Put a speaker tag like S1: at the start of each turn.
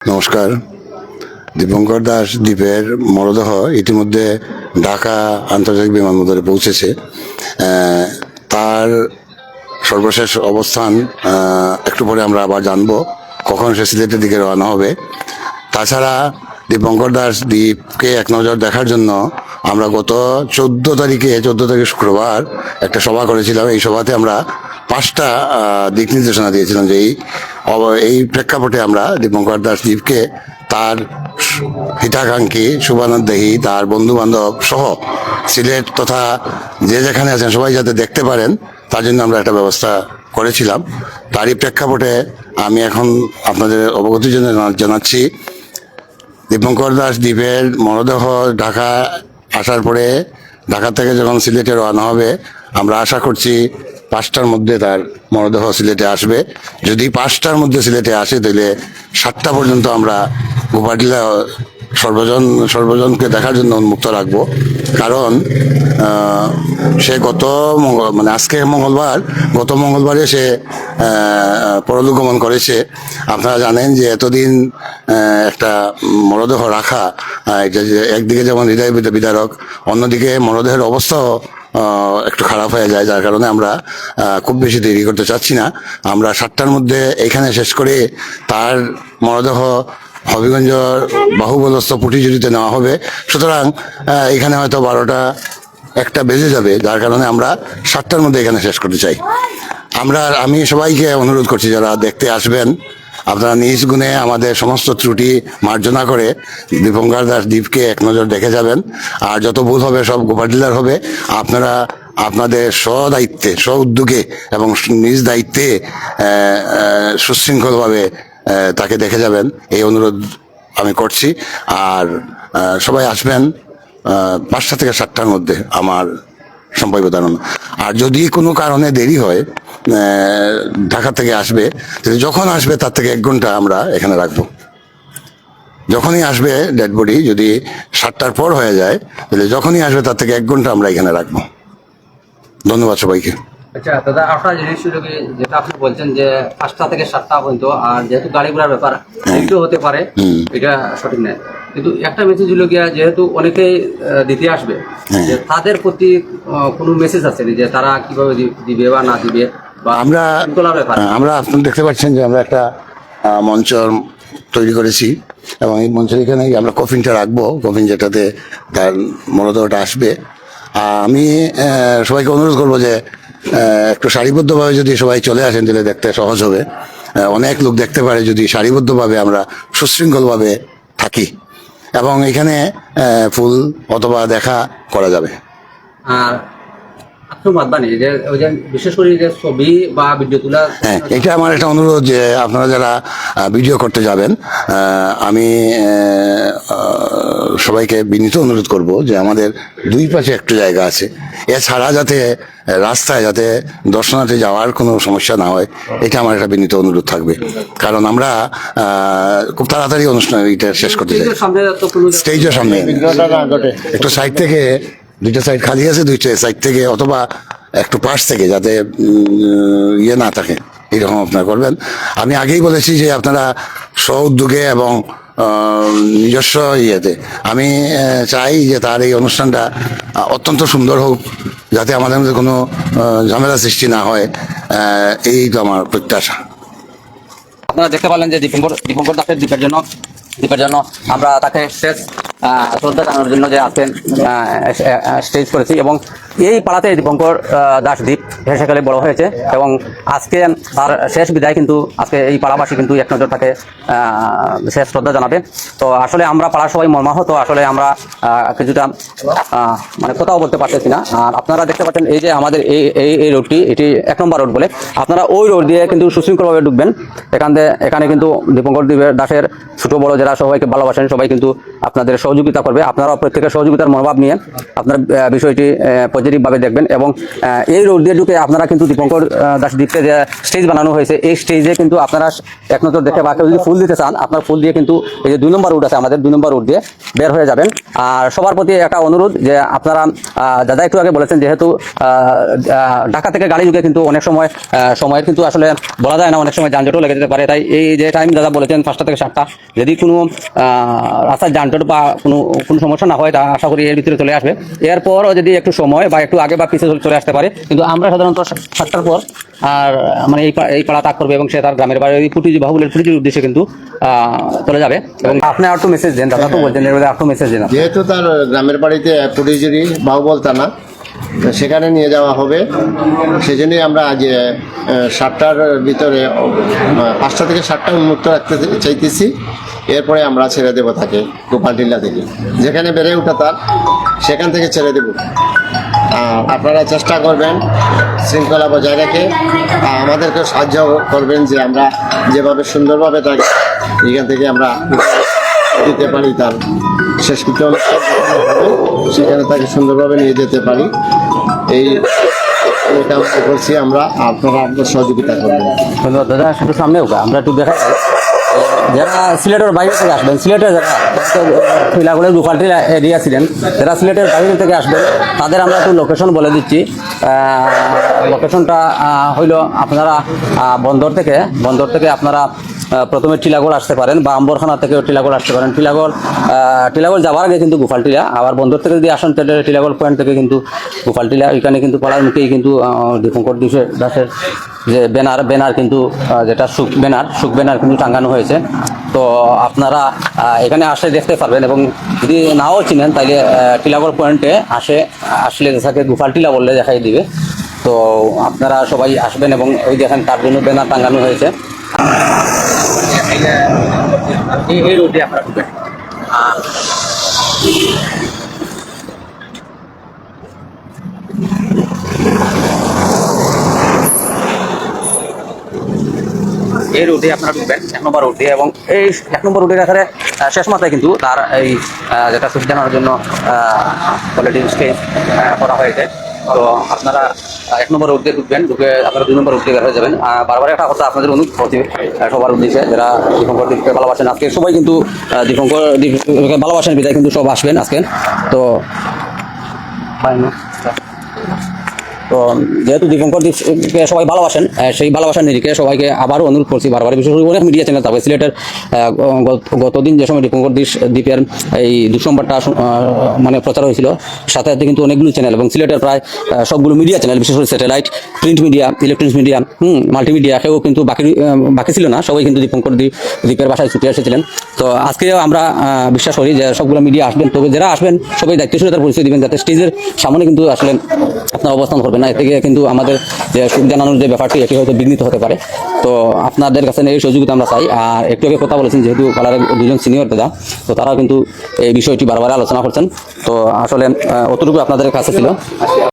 S1: নমস্কার। দীপঙ্কর দাস দ্বীপের মরদেহ ইতিমধ্যে ঢাকা আন্তর্জাতিক বিমানবন্দরে পৌঁছেছে। তার সর্বশেষ অবস্থান একটু পরে আমরা আবার জানব কখন সে সিলেটের দিকে রওনা হবে। তাছাড়া দীপঙ্কর দাস দ্বীপকে এক নজর দেখার জন্য আমরা গত চোদ্দ তারিখে, চোদ্দ তারিখ শুক্রবার একটা সভা করেছিলাম। এই সভাতে আমরা পাঁচটা দিক নির্দেশনা দিয়েছিলাম যে এই এই প্রেক্ষাপটে আমরা দীপঙ্কর দাস দ্বীপকে তার হিতাকাঙ্ক্ষী শুভানন্দেহী তার বন্ধু বান্ধব সহ সিলেট তথা যে যেখানে আছেন সবাই যাতে দেখতে পারেন, তার জন্য আমরা একটা ব্যবস্থা করেছিলাম। তারই প্রেক্ষাপটে আমি এখন আপনাদের অবগতির জন্য জানা- জানাচ্ছি, দীপঙ্কর দাস দ্বীপের মরদেহ ঢাকা আসার পরে, ঢাকা থেকে যখন সিলেটে রওনা হবে, আমরা আশা করছি পাঁচটার মধ্যে তার মরদেহ সিলেটে আসবে। যদি পাঁচটার মধ্যে সিলেটে আসে, তাহলে সাতটা পর্যন্ত আমরা গোপাটিলা সর্বজন, সর্বজনকে দেখার জন্য উন্মুক্ত রাখব। কারণ সে গত মানে আজকে মঙ্গলবার, গত মঙ্গলবারে সে পরলোক করেছে আপনারা জানেন যে এতদিন একটা মরদেহ রাখা একদিকে যেমন হৃদয় বিদ- বিদারক, অন্যদিকে মরদেহের অবস্থাও একটু খারাপ হয়ে যায়, যার কারণে আমরা খুব বেশি দেরি করতে চাচ্ছি না। আমরা সাতটার মধ্যে এখানে শেষ করে তার মরদেহ হবিগঞ্জ বাহুবলস্থ পুটিজুরিতে নেওয়া হবে। সুতরাং এখানে হয়তো বারোটা একটা বেজে যাবে, যার কারণে আমরা সাতটার মধ্যে এখানে শেষ করতে চাই। আমরা, আমি সবাইকে অনুরোধ করছি, যারা দেখতে আসবেন আপনারা নিজ গুণে আমাদের সমস্ত ত্রুটি মার্জনা করে দীপঙ্কর দাস দ্বীপকে এক নজর দেখে যাবেন। আর যত ভুল হবে সব গোপাটিলার হবে। আপনারা আপনাদের স্বদায়িত্বে স্ব উদ্যোগে এবং নিজ দায়িত্বে সুশৃঙ্খলভাবে তাকে দেখে যাবেন। এই অনুরোধ আমি করছি। আর সবাই আসবেন পাঁচটা থেকে সাতটার মধ্যে আমার সম্ভাব্য ধারণা। আর যদি কোনো কারণে দেরি হয় ঢাকা থেকে আসবে যখন আসবে তার থেকে এক ঘণ্টা আমরা এখানে রাখব। যখনই আসবে ডেড বডি যদি সাতটার পর হয়ে যায়, তাহলে যখনই আসবে তার থেকে এক ঘণ্টা আমরা এখানে রাখব। ধন্যবাদ সবাইকে।
S2: আচ্ছা দাদা আপনার জিনিস হলো কি, যেটা আপনি বলছেন যে পাঁচটা থেকে সাতটা পর্যন্ত আর যেহেতু গাড়ি ঘোড়ার ব্যাপার একটু হতে পারে এটা সঠিক নয়। কিন্তু একটা মেসেজ হলো গিয়া যেহেতু অনেকেই দিতে আসবে যে তাদের প্রতি কোনো মেসেজ আসেনি যে তারা কীভাবে দিবে বা না দিবে বা
S1: আমরা হ্যাঁ, আমরা আপনারা দেখতে পাচ্ছেন যে আমরা একটা মঞ্চ তৈরি করেছি এবং এই মঞ্চের এখানে আমরা কফিনটা রাখব কফিন যেটাতে তার মরদেহটা আসবে। আমি সবাইকে অনুরোধ করব যে একটু সারিবদ্ধভাবে যদি সবাই চলে আসেন তাহলে দেখতে সহজ হবে। অনেক লোক দেখতে পারে যদি সারিবদ্ধভাবে আমরা সুশৃঙ্খলভাবে থাকি এবং এখানে ফুল অথবা দেখা করা যাবে।
S2: আর
S1: হ্যাঁ এটা আমার একটা অনুরোধ যে আপনারা যারা ভিডিও করতে যাবেন আহ, আমি সবাইকে বিনীত অনুরোধ করব যে আমাদের দুই পাশে একটু জায়গা আছে। এছাড়া যাতে রাস্তায় যাতে দর্শনার্থী যাওয়ার কোনো সমস্যা না হয়, এটা আমার একটা বিনীত অনুরোধ থাকবে। কারণ আমরা খুব তাড়াতাড়ি অনুষ্ঠান এটা শেষ করতে চাই।
S2: স্টেজের সামনে।
S1: একটু সাইড থেকে, দুইটা সাইড খালি আছে, দুইটা সাইড থেকে অথবা একটু পাশ থেকে যাতে ইয়ে না থাকে, এরকম আপনারা করবেন। আমি আগেই বলেছি যে আপনারা স্ব উদ্যোগে এবং নিজস্ব ইয়েতে। আমি চাই যে তার এই অনুষ্ঠানটা অত্যন্ত সুন্দর হোক, যাতে আমাদের মধ্যে কোনো ঝামেলা সৃষ্টি না হয়। এই তো আমার প্রত্যাশা।
S3: আপনারা দেখতে পারলেন যে দীপঙ্কর দীপঙ্কর দাসের দ্বীপের জন্য দ্বীপের জন্য আমরা তাকে শেষ শ্রদ্ধা জানানোর জন্য যে আজকে স্টেজ করেছি এবং এই পাড়াতে দীপঙ্কর আহ, দাস দ্বীপ বড় হয়েছে এবং আজকে তার শেষ বিদায় কিন্তু আজকে এই পাড়াবাসী কিন্তু এক নজর তাকে শেষ শ্রদ্ধা জানাবে। তো আসলে আমরা পাড়ার সবাই মর্মাহত আসলে আমরা কিছুটা মানে কোথাও বলতে পারতেছি না। আর আপনারা দেখতে পাচ্ছেন এই যে আমাদের এই এই এই রোডটি এটি এক নম্বর রোড বলে। আপনারা ওই রোড দিয়ে কিন্তু সুশৃঙ্খলভাবে ঢুকবেন এখান থেকে এখানে কিন্তু দীপঙ্কর দ্বীপের দাসের ছোট বড় যারা সবাইকে ভালোবাসেন সবাই কিন্তু আপনাদের সহযোগিতা করবে। আপনারা প্রত্যেকের সহযোগিতার মনোভাব নিয়ে আপনার বিষয়টি পজিটিভভাবে দেখবেন এবং এই রোড দিয়ে ঢুকে আপনারা কিন্তু দীপঙ্কর দাস দ্বীপে যে স্টেজ বানানো হয়েছে, এই স্টেজে কিন্তু আপনারা এক নজর দেখে বা কেউ যদি ফুল দিতে চান, আপনার ফুল দিয়ে কিন্তু এই যে দুই নম্বর রুট আছে আমাদের, দুই নম্বর রুট দিয়ে বের হয়ে যাবেন। আর সবার প্রতি একটা অনুরোধ যে আপনারা দাদা একটু আগে বলেছেন যেহেতু ঢাকা থেকে গাড়ি ঢুকে কিন্তু অনেক সময় সময়ের কিন্তু আসলে বলা যায় না, অনেক সময় যানজটও লেগে যেতে পারে। তাই এই যে টাইম দাদা বলেছেন পাঁচটা থেকে সাতটা, যদি কোনো রাস্তার যানজট বা কোনো কোনো সমস্যা না হয়, তা আশা করি এর ভিতরে চলে আসবে। এরপরও যদি একটু সময় বা একটু আগে বা পিছিয়ে চলে- চলে আসতে পারে। কিন্তু আমরা সাধারণত সাতটার পর আর মানে এই এই পাড়া তাক করবে এবং সে তার গ্রামের বাড়ি ওই ফুটি বাহুবলের ফুটির উদ্দেশ্যে কিন্তু চলে যাবে। এবং আপনি আর একটু মেসেজ দেন দাদা তো বলছেন এর মধ্যে আর একটু মেসেজ দেন।
S4: যেহেতু তার গ্রামের বাড়িতে পুটিজুরি বাহুবল থানা সেখানে নিয়ে যাওয়া হবে। সেজন্যই আমরা আজ সাতটার ভিতরে পাঁচটা থেকে সাতটা উন্মুক্ত রাখতে চাইতেছি। এরপরে আমরা ছেড়ে দেবো তাকে গোপালটিল্লা থেকে। যেখানে বেড়ে ওঠা তার সেখান থেকে ছেড়ে দেব। আপনারা চেষ্টা করবেন শৃঙ্খলা বজায় রেখে আমাদেরকে সাহায্য করবেন যে আমরা যেভাবে সুন্দরভাবে তাকে এখান থেকে আমরা দিতে পারি তার শেষকৃত্য সেখানে তাকে সুন্দরভাবে নিয়ে যেতে পারি। এই এটা করছি আমরা, আপনারা আপনার সহযোগিতা করবেন।
S3: ধন্যবাদ দাদা সামনে আমরা একটু দেখা যারা সিলেটের বাইরে থেকে আসবেন সিলেটের যারা লোকালিটি এরিয়া ছিলেন যারা সিলেটের বাইরে থেকে আসবেন, তাদের আমরা একটু লোকেশন বলে দিচ্ছি। লোকেশনটা হইল আপনারা বন্দর থেকে বন্দর থেকে আপনারা প্রথমে টিলাগড় আসতে পারেন বা আম্বরখানা থেকে টিলাগড় আসতে পারেন। টিলাগড় টিলাগড় যাওয়ার আগে কিন্তু গোপালটিলা আবার বন্দর থেকে যদি আসেন তাহলে টিলাগড় পয়েন্ট থেকে কিন্তু গোপালটিলা এখানে কিন্তু পাড়ার মুখেই কিন্তু দীপঙ্কর দাসের যে ব্যানার ব্যানার কিন্তু যেটা সুখ ব্যানার সুখ ব্যানার কিন্তু টাঙ্গানো হয়েছে। তো আপনারা এখানে আসলে দেখতে পারবেন এবং যদি নাও চিনেন তাহলে টিলাগড় পয়েন্টে আসে, আসলে তাকে গোপাল টিলা বললে দেখাই দিবে। তো আপনারা সবাই আসবেন এবং ওই দেখেন তার জন্য ব্যানার টাঙ্গানো হয়েছে। এই আপনারা ঢুকবেন এই রোডে আপনারা ঢুকবেন এক নম্বর রোডে এবং এই এক নম্বর রোডের এখানে শেষ মাথায় কিন্তু তার এই যেটা সুখ জানানোর জন্য কোয়ালিটি করা হয়েছে। তো আপনারা এক নম্বর উদ্যোগ দিয়ে ঢুকবেন ঢুকে আপনারা দুই নম্বর উদ্যোগ দিয়ে হয়ে যাবেন আর বারবার একটা কথা আপনাদের অনুরোধ করছি সবার উদ্দেশ্যে যারা দীপঙ্কর দীপকে ভালোবাসেন আজকে সবাই কিন্তু দীপঙ্কর দীপকে ভালোবাসেন বিদায় কিন্তু সব আসবেন আজকে তো? তো যেহেতু দীপঙ্কর দীপকে সবাই ভালোবাসেন সেই ভালোবাসার নিরিখে সবাইকে আবারও অনুরোধ করছি বারবার। বিশেষ করে অনেক মিডিয়া চ্যানেল থাকবে সিলেটের গত- গতদিন যে সময় দীপঙ্কর দিস দ্বীপের এই আহ, মানে প্রচার হয়েছিল সাথে সাথে কিন্তু অনেকগুলো চ্যানেল এবং সিলেটের প্রায় সবগুলো মিডিয়া চ্যানেল বিশেষ করে satellite print media electronics media hmm multimedia কেউ কিন্তু বাকি বাকি ছিল না সবাই কিন্তু দীপঙ্কর দ্বীপ দ্বীপের বাসায় ছুটে এসেছিলেন। তো আজকে আমরা বিশ্বাস করি যে সবগুলো মিডিয়া আসবেন তবে যারা আসবেন সবাই দায়িত্বশীলতার পরিচয় দেবেন যাতে স্টেজের সামনে কিন্তু আসলে আপনার অবস্থান করবেন। না এ থেকে কিন্তু আমাদের যে সুখ জানানোর যে ব্যাপারটি, এটি হয়তো বিঘ্নিত হতে পারে। তো আপনাদের কাছে এই সহযোগিতা আমরা চাই। আর একটু আগে কথা বলেছেন, যেহেতু পালারের দুজন সিনিয়র দাদা, তো তারা কিন্তু এই বিষয়টি বারবার আলোচনা করছেন। তো আসলে অতটুকু আপনাদের কাছে ছিল।